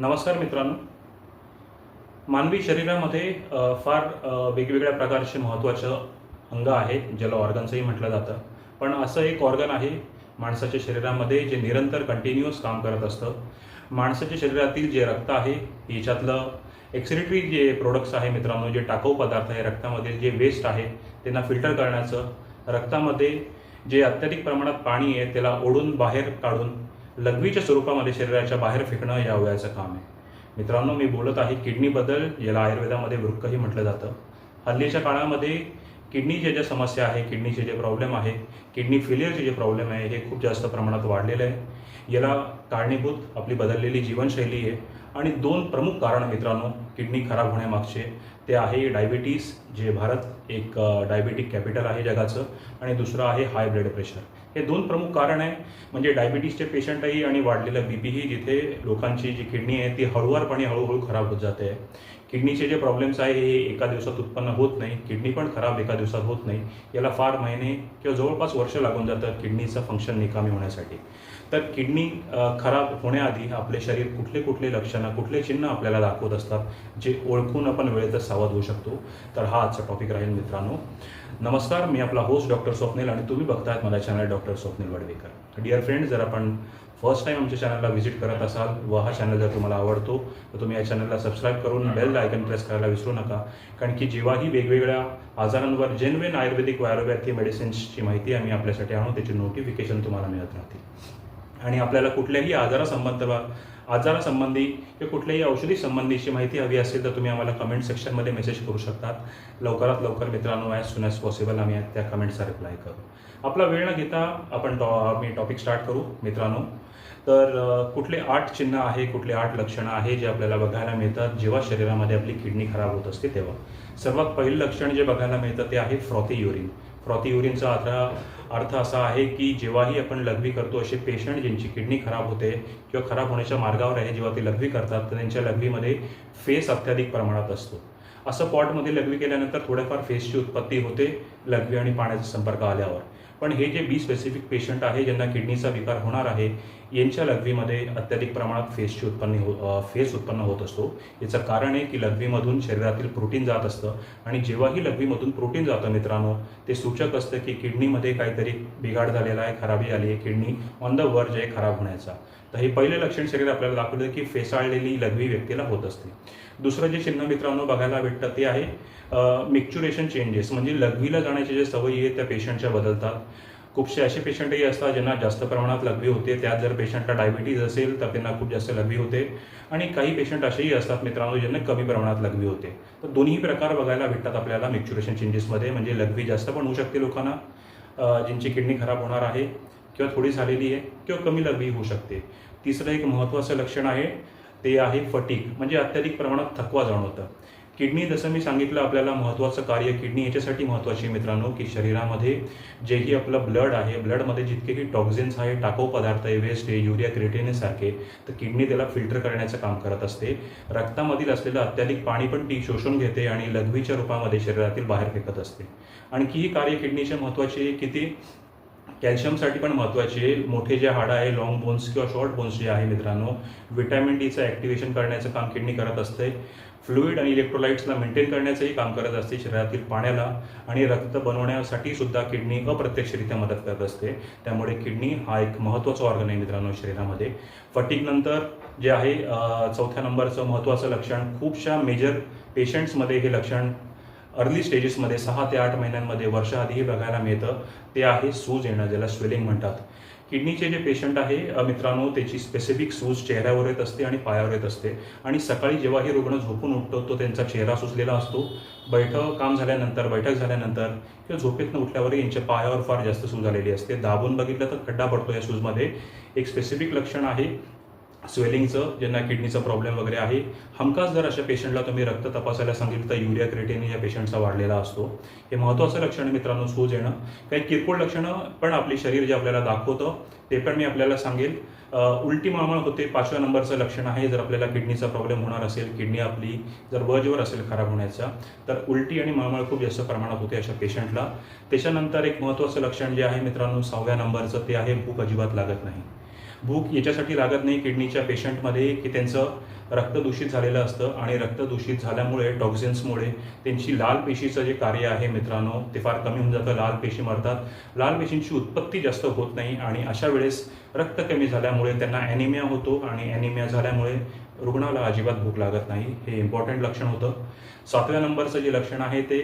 नमस्कार मित्रांनो. मानवी शरीरामध्ये फार वेगवेगळ्या प्रकारचे महत्त्वाचं अंग आहे ज्याला ऑर्गन्सही म्हटलं जातं. पण असं एक ऑर्गन आहे माणसाच्या शरीरामध्ये जे निरंतर कंटिन्युअस काम करत असतं. माणसाच्या शरीरातील जे रक्त आहे याच्यातलं एक्सिरेटरी जे प्रोडक्ट्स आहे मित्रांनो जे टाकाऊ पदार्थ आहे रक्तामधील जे वेस्ट आहे त्यांना फिल्टर करण्याचं रक्तामध्ये जे अत्याधिक प्रमाणात पाणी आहे त्याला ओढून बाहेर काढून लघवीच्या स्वरूपामध्ये शरीराच्या बाहेर फेकणं या अवयाचं काम आहे. मित्रांनो मी बोलत आहे किडनीबद्दल याला आयुर्वेदामध्ये वृक्कही म्हटलं जातं. हल्लीच्या काळामध्ये किडनीच्या ज्या समस्या आहे किडनीचे जे प्रॉब्लेम आहे किडनी फेलियरचे जे प्रॉब्लेम आहे हे खूप जास्त प्रमाणात वाढलेलं आहे. याला कारणीभूत आपली बदललेली जीवनशैली आहे. आणि दोन प्रमुख कारण मित्रांनो किडनी खराब होण्यामागचे ते आहे डायबिटीस जे भारत एक डायबिटिक कॅपिटल आहे जगाचं आणि दुसरं आहे हाय ब्लड प्रेशर हे दोन प्रमुख कारण आहे. म्हणजे डायबिटीसचे पेशंटही आणि वाढलेलं बी पीही जिथे लोकांची जी किडनी आहे ती हळूवारपणे हळूहळू खराब होत जाते. किडनीचे जे प्रॉब्लेम्स आहे हे एका दिवसात उत्पन्न होत नाही. किडनी पण खराब एका दिवसात होत नाही. याला फार महिने किंवा जवळपास वर्ष लागून जातं किडनीचं फंक्शन निकामी होण्यासाठी. तर किडनी खराब होण्याआधी आपले शरीर कुठले कुठले लक्षणं कुठले चिन्ह आपल्याला दाखवत असतात जे ओळखून आपण वेळेतच सावध होऊ शकतो. तर हा आजचा टॉपिक राहील. मित्रांनो. नमस्कार मी आपला होस्ट डॉक्टर स्वप्नील आणि तुम्ही बघतायत माझा channel doctor Swapnil Wadvekar. Dear friend जर आपण फर्स्ट टाइम आमच्या चॅनलला व्हिजिट करत असाल व हा चॅनल जर तुम्हाला आवडतो तर तुम्ही या चॅनलला सबस्क्राईब करून बेल आयकन प्रेस करायला विसरू नका. कारण की जेव्हाही वेगवेगळ्या आजारांवर जेन्युन आयुर्वेदिक वायोपॅथी मेडिसिन्सची माहिती आम्ही आपल्यासाठी आणू त्याची नोटिफिकेशन तुम्हाला मिळत राहतील. आणि आपल्याला कुठल्याही आजारासंबंध आजारासंबंधी किंवा कुठल्याही औषधी संबंधीची माहिती हवी असेल तर तुम्ही आम्हाला कमेंट सेक्शनमध्ये मेसेज करू शकतात. लवकरात लवकर मित्रांनो ॲज सुन ॲज पॉसिबल आम्ही त्या कमेंटचा रिप्लाय करू. आपला वेळ न घेता आपण टॉ मी टॉपिक स्टार्ट करू मित्रांनो. तर कुठले आठ चिन्ह आहे कुठले आठ लक्षणं आहे जे आपल्याला बघायला मिळतात जेव्हा शरीरामध्ये आपली किडनी खराब होत असते तेव्हा. सर्वात पहिलं लक्षण जे बघायला मिळतं ते आहे फ्रॉथी युरिन फ्रॉथी युरिनचा अर्थ अर्थ असा आहे की जेव्हाही आपण लघवी करतो असे पेशंट ज्यांची किडनी खराब होते किंवा खराब होण्याच्या मार्गावर आहे जेव्हा ते लघवी करतात तर त्यांच्या लघवीमध्ये फेस अत्याधिक प्रमाणात असतो. असं पॉटमध्ये लघवी केल्यानंतर थोड्याफार फेसची उत्पत्ती होते लघवी आणि पाण्याचा संपर्क आल्यावर. पण हे जे बी स्पेसिफिक पेशंट आहे ज्यांना किडनीचा विकार होणार आहे यांच्या लघवीमध्ये अत्याधिक प्रमाणात फेसची उत्पन्न हो फेस उत्पन्न होत असतो. याचं कारण आहे की लघवीमधून शरीरातील प्रोटीन जात असतं. आणि जेव्हाही लघवीमधून प्रोटीन जातं मित्रांनो ते सूचक असतं की किडनीमध्ये काहीतरी बिघाड झालेला आहे खराबी आली आहे किडनी ऑन द वर्ज आहे खराब होण्याचा. तर हे पहिले लक्षण शरीर आपल्याला दाखवलं की फेसाळलेली लघवी व्यक्तीला होत असते. दुसरं जे चिन्ह मित्रांनो बघायला भेटतं ते आहे मिक्च्युरेशन चेंजेस म्हणजे लघवीला जाण्याची ज्या सवयी आहेत त्या पेशंटच्या बदलतात. खूपसे असे पेशंटही असतात ज्यांना जास्त प्रमाणात लघवी होते. त्यात जर पेशंटला डायबिटीज असेल तर त्यांना खूप जास्त लघवी होते. आणि काही पेशंट असेही असतात मित्रांनो ज्यांना कमी प्रमाणात लघवी होते. तर दोन्ही प्रकार बघायला भेटतात आपल्याला मिक्च्युरेशन चेंजेसमध्ये म्हणजे लघवी जास्त पण होऊ शकते लोकांना ज्यांची किडनी खराब होणार आहे किंवा थोडी झालेली आहे किंवा कमी लघवी होऊ शकते. तिसरं एक महत्त्वाचं लक्षण आहे ते आहे फटीक म्हणजे अत्याधिक प्रमाणात थकवा जाणवतं. किडनी जसं मी सांगितलं आपल्याला महत्त्वाचं कार्य किडनी याच्यासाठी महत्त्वाची आहे मित्रांनो की शरीरामध्ये जेही आपलं ब्लड आहे ब्लडमध्ये जितकेही टॉक्झिन्स आहे टाकाऊ पदार्थ आहे वेस्ट आहे युरिया क्रिएटिन तर किडनी त्याला फिल्टर करण्याचं काम करत असते. रक्तामधील असलेलं अत्याधिक पाणी पण ती शोषून घेते आणि लघवीच्या रूपामध्ये शरीरातील बाहेर फेकत असते. आणखी ही कार्य किडनीचे महत्त्वाची आहे की ती कॅल्शियमसाठी पण महत्त्वाची आहे. मोठे जे हाडं आहे लॉंग बोन्स किंवा शॉर्ट बोन्स जे आहे मित्रांनो व्हिटॅमिन डीचं ॲक्टिव्हेशन करण्याचं काम किडनी करत असते. फ्लुईड आणि इलेक्ट्रोलाइट्सला मेंटेन करण्याचंही काम करत असते शरीरातील पाण्याला आणि रक्त बनवण्यासाठी सुद्धा किडनी अप्रत्यक्षरित्या मदत करत असते. त्यामुळे किडनी हा एक महत्त्वाचा ऑर्गन आहे मित्रांनो शरीरामध्ये. फटिकनंतर जे आहे चौथ्या नंबरचं महत्त्वाचं लक्षण खूपशा मेजर पेशंट्समध्ये हे लक्षण अर्ली स्टेजेसमध्ये सहा ते आठ महिन्यांमध्ये वर्षाआधीही बघायला मिळतं. ते आहे सूज येणं ज्याला स्वेलिंग म्हणतात. किडनीचे जे पेशंट आहे मित्रांनो त्याची स्पेसिफिक सूज चेहऱ्यावर येत असते आणि पायावर येत असते. आणि सकाळी जेव्हा हे रुग्ण झोपून उठतो तो त्यांचा चेहरा सुचलेला असतो. बैठक काम झाल्यानंतर बैठक झाल्यानंतर किंवा झोपेतनं उठल्यावर यांच्या पायावर फार जास्त सूज आलेली असते. दाबून बघितलं तर खड्डा पडतो या सूजमध्ये. एक स्पेसिफिक लक्षण आहे स्वेलिंगचं ज्यांना किडनीचा प्रॉब्लेम वगैरे आहे. हमखास जर अशा पेशंटला तुम्ही रक्त तपासायला सांगितलं तर युरिया क्रिएटिन या पेशंटचा वाढलेला असतो. हे महत्त्वाचं लक्षण आहे मित्रांनो सूज येणं. काही किरकोळ लक्षणं पण आपली शरीर जे आपल्याला दाखवतं ते पण मी आपल्याला सांगेल. उलटी मळमळ होते पाचव्या नंबरचं लक्षण आहे. जर आपल्याला किडनीचा प्रॉब्लेम होणार असेल किडनी आपली जर बजवर असेल खराब होण्याचा तर उलटी आणि मळमळ खूप जास्त प्रमाणात होते अशा पेशंटला त्याच्यानंतर एक महत्त्वाचं लक्षण जे आहे मित्रांनो सहाव्या नंबरचं ते आहे भूक अजिबात लागत नाही. भूक याच्यासाठी लागत नाही किडनीच्या पेशंटमध्ये की त्यांचं रक्त दूषित झालेलं असतं आणि रक्त दूषित झाल्यामुळे टॉक्झिन्समुळे त्यांची लाल पेशीचं जे कार्य आहे मित्रांनो ते फार कमी होऊन जातं. लाल पेशी मरतात. लाल पेशींची उत्पत्ती जास्त होत नाही आणि अशा वेळेस रक्त कमी झाल्यामुळे त्यांना ॲनिमिया होतो आणि ॲनिमिया झाल्यामुळे रुग्णाला अजिबात भूक लागत नाही. हे इम्पॉर्टंट लक्षण होतं. सातव्या नंबरचं जे लक्षण आहे ते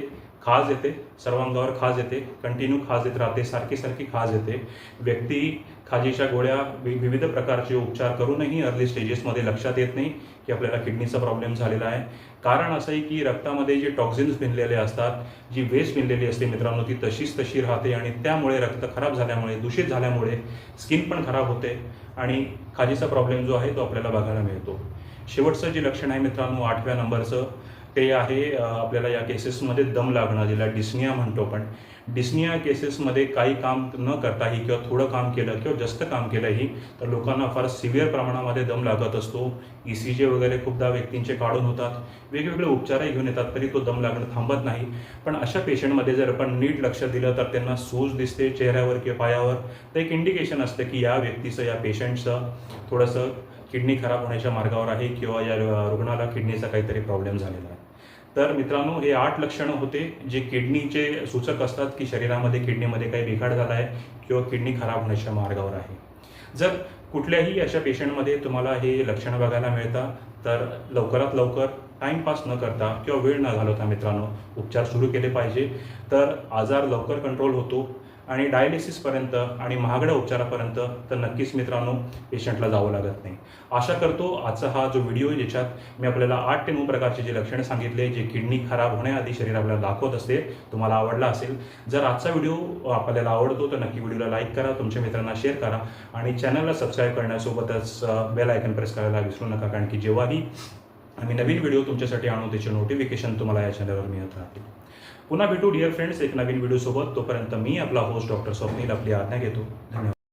खाज येते सर्वांगावर खाज येते कंटिन्यू खाज येत राहते सारखी सारखी खाज येते. व्यक्ती खाजीच्या गोळ्या वि- विविध प्रकारचे उपचार करूनही अर्ली स्टेजेसमध्ये लक्षात येत नाही की आपल्याला किडनीचा प्रॉब्लेम झालेला आहे. कारण असं आहे की रक्तामध्ये जे टॉक्झिन्स भिनलेले असतात जी वेस्ट भिनलेली असते मित्रांनो ती तशीच तशी राहते आणि त्यामुळे रक्त खराब झाल्यामुळे दूषित झाल्यामुळे स्किन पण खराब होते आणि खाजीचा प्रॉब्लेम जो आहे तो आपल्याला बघायला मिळतो. शेवटचं जे लक्षण आहे मित्रांनो आठव्या नंबरचं ते आहे आपल्याला या केसेसमध्ये दम लागणं ज्याला डिस्निया म्हणतो पण. डिस्निया केसेसमध्ये काही काम न करताही किंवा थोडं काम केलं किंवा जास्त काम केलंही तर लोकांना फार सिव्हिअर प्रमाणामध्ये दम लागत असतो. ई सी जे वगैरे खूपदा व्यक्तींचे काढून होतात. वेगवेगळे उपचारही घेऊन येतात तरी तो दम लागणं थांबत नाही. पण अशा पेशंटमध्ये जर आपण नीट लक्ष दिलं तर त्यांना सूज दिसते चेहऱ्यावर किंवा पायावर. तर एक इंडिकेशन असतं की या व्यक्तीचं या पेशंटचं थोडंसं किडनी खराब होण्याच्या मार्गावर आहे किंवा या रुग्णाला किडनीचा काहीतरी प्रॉब्लेम झालेला आहे. तर मित्रांनो हे आठ लक्षणं होते जे किडनीचे सूचक असतात की शरीरामध्ये किडनीमध्ये काही बिघाड झाला आहे किंवा किडनी खराब होण्याच्या मार्गावर आहे. जर कुठल्याही अशा पेशंटमध्ये तुम्हाला हे लक्षणं बघायला मिळतात तर लवकरात लवकर टाईमपास न करता किंवा वेळ न घालवता मित्रांनो उपचार सुरू केले पाहिजे. तर आजार लवकर कंट्रोल होतो. आणि डायलिसिसपर्यंत आणि महागड्या उपचारापर्यंत तर नक्कीच मित्रांनो पेशंटला जावं लागत नाही. आशा करतो आजचा हा जो व्हिडिओ आहे ज्याच्यात मी आपल्याला आठ ते नऊ प्रकारचे जे लक्षणे सांगितले जे किडनी खराब होण्याआधी शरीर आपल्याला दाखवत असते तुम्हाला आवडला असेल. जर आजचा व्हिडिओ आपल्याला आवडतो तर नक्की व्हिडिओला लाईक करा तुमच्या मित्रांना शेअर करा आणि चॅनलला सबस्क्राईब करण्यासोबतच बेल आयकन प्रेस करायला विसरू नका कारण की जेव्हाही आम्ही नवीन व्हिडिओ तुमच्यासाठी आणू. त्याचे नोटिफिकेशन तुम्हाला या चॅनलवर मिळत राहतील. पुन्हा भेटू डिअर फ्रेंड्स एक नवीन व्हिडिओ सोबत. तोपर्यंत मी आपला होस्ट डॉक्टर स्वप्नील आपली आज्ञा घेतो. धन्यवाद.